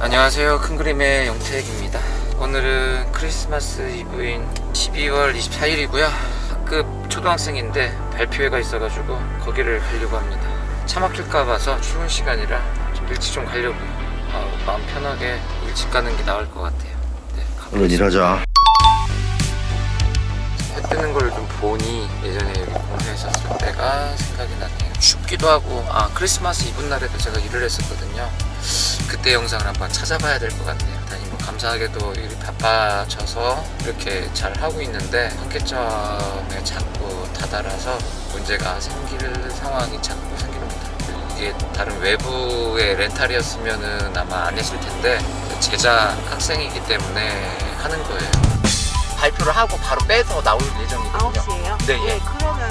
안녕하세요. 큰 그림의 영택입니다. 오늘은 크리스마스 이브인 12월 24일이고요. 학급 초등학생인데 발표회가 있어가지고 거기를 가려고 합니다. 차 막힐까 봐서 추운 시간이라 좀 일찍 좀 가려고요. 아, 마음 편하게 일찍 가는 게 나을 것 같아요. 네, 얼른 일하자. 해 뜨는 걸 좀 보니 예전에 공부했었을 때가 생각이 나네요. 춥기도 하고 아 크리스마스 이브 날에도 제가 일을 했었거든요. 그때 영상을 한번 찾아봐야 될 것 같네요. 다니 뭐 감사하게도 일이 바빠져서 이렇게 잘 하고 있는데 한계점에 자꾸 다다라서 문제가 생길 상황이 자꾸 생깁니다. 이게 다른 외부의 렌탈이었으면은 아마 안 했을 텐데 제자 학생이기 때문에 하는 거예요. 발표를 하고 바로 빼서 나올 예정이거든요. 9시에요? 네, 예. 그러면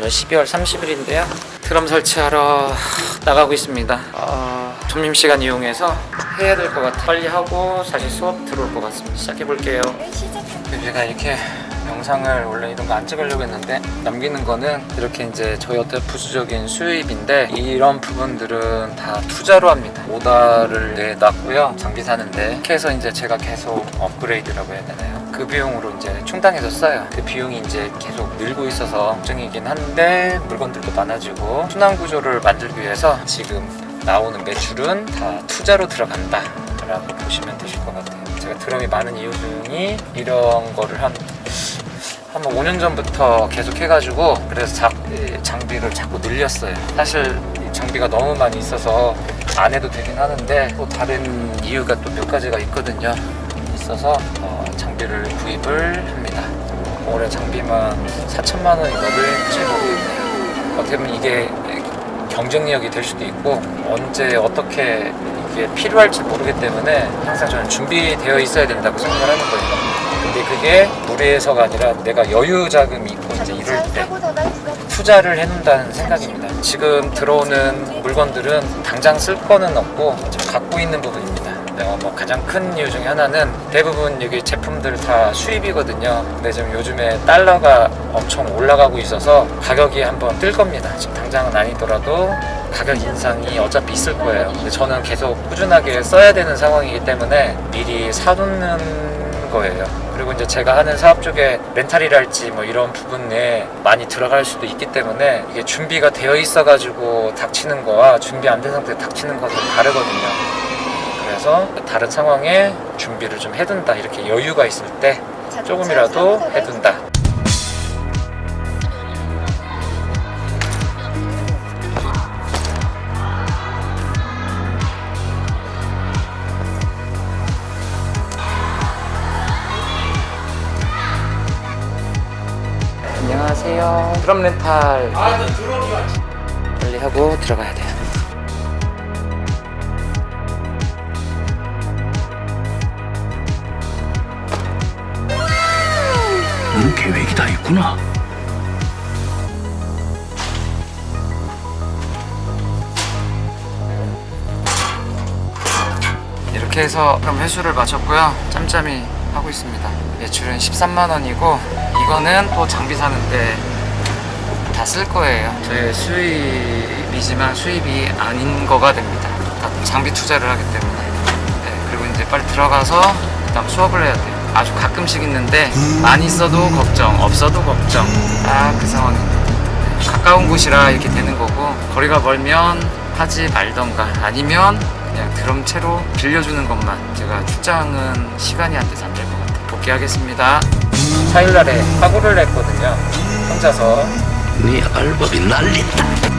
오늘 12월 30일인데요. 드럼 설치하러 나가고 있습니다. 어, 점심시간 이용해서 해야 될 것 같아. 빨리 하고 다시 수업 들어올 것 같습니다. 시작해 볼게요. 제가 이렇게 영상을 원래 이런 거 안 찍으려고 했는데 남기는 거는 이렇게 이제 저희 어떤 부수적인 수입인데 이런 부분들은 다 투자로 합니다. 오다를 내놨고요. 장비 사는데 이렇게 해서 이제 제가 계속 업그레이드라고 해야 되나요? 그 비용으로 이제 충당해서 써요. 그 비용이 이제 계속 늘고 있어서 걱정이긴 한데 물건들도 많아지고 순환 구조를 만들기 위해서 지금 나오는 매출은 다 투자로 들어간다. 라고 보시면 되실 것 같아요. 제가 드럼이 많은 이유 중이 이런 거를 한, 한 5년 전부터 계속 해가지고 그래서 자, 이 장비를 자꾸 늘렸어요. 사실 이 장비가 너무 많이 있어서 안 해도 되긴 하는데 또 다른 이유가 또 몇 가지가 있거든요. 있어서 어, 장비를 구입을 합니다. 올해 장비만 4천만 원이 넘을 제목이 있네요. 어떻게 보면 이게 경쟁력이 될 수도 있고 언제 어떻게 이게 필요할지 모르기 때문에 항상 저는 준비되어 있어야 된다고 생각을 하는 거예요. 근데 그게 무리해서가 아니라 내가 여유 자금이 있고 이제 이럴 때 투자를 해놓는다는 생각입니다. 지금 들어오는 물건들은 당장 쓸 거는 없고 좀 갖고 있는 부분입니다. 어, 뭐 가장 큰 이유 중에 하나는 대부분 여기 제품들 다 수입이거든요. 근데 지금 요즘에 달러가 엄청 올라가고 있어서 가격이 한번 뜰 겁니다. 지금 당장은 아니더라도 가격 인상이 어차피 있을 거예요. 근데 저는 계속 꾸준하게 써야 되는 상황이기 때문에 미리 사놓는 거예요. 그리고 이제 제가 하는 사업 쪽에 렌탈이랄지 뭐 이런 부분에 많이 들어갈 수도 있기 때문에 이게 준비가 되어 있어가지고 닥치는 거와 준비 안 된 상태에 닥치는 거는 다르거든요. 그래서 다른 상황에 준비를 좀 해둔다. 이렇게 여유가 있을 때 조금이라도 해둔다. 안녕하세요. 드럼 렌탈. 빨리 하고 들어가야 돼요. 너는 계획이 다 있구나. 이렇게 해서 그럼 회수를 마쳤고요. 짬짬이 하고 있습니다. 매출은 13만 원이고 이거는 또 장비 사는데 다 쓸 거예요. 저의 수입이지만 수입이 아닌 거가 됩니다. 다 장비 투자를 하기 때문에. 네, 그리고 이제 빨리 들어가서 그다음 수업을 해야 돼요. 아주 가끔씩 있는데 많이 써도 걱정, 없어도 걱정. 딱 그 상황입니다. 가까운 곳이라 이렇게 되는 거고 거리가 멀면 하지 말던가 아니면 그냥 드럼 채로 빌려주는 것만 제가 출장은 시간이 안 돼서 안 될 것 같아요. 복귀하겠습니다. 4일날에 사고를 냈거든요. 혼자서. 네 알바비 날린다.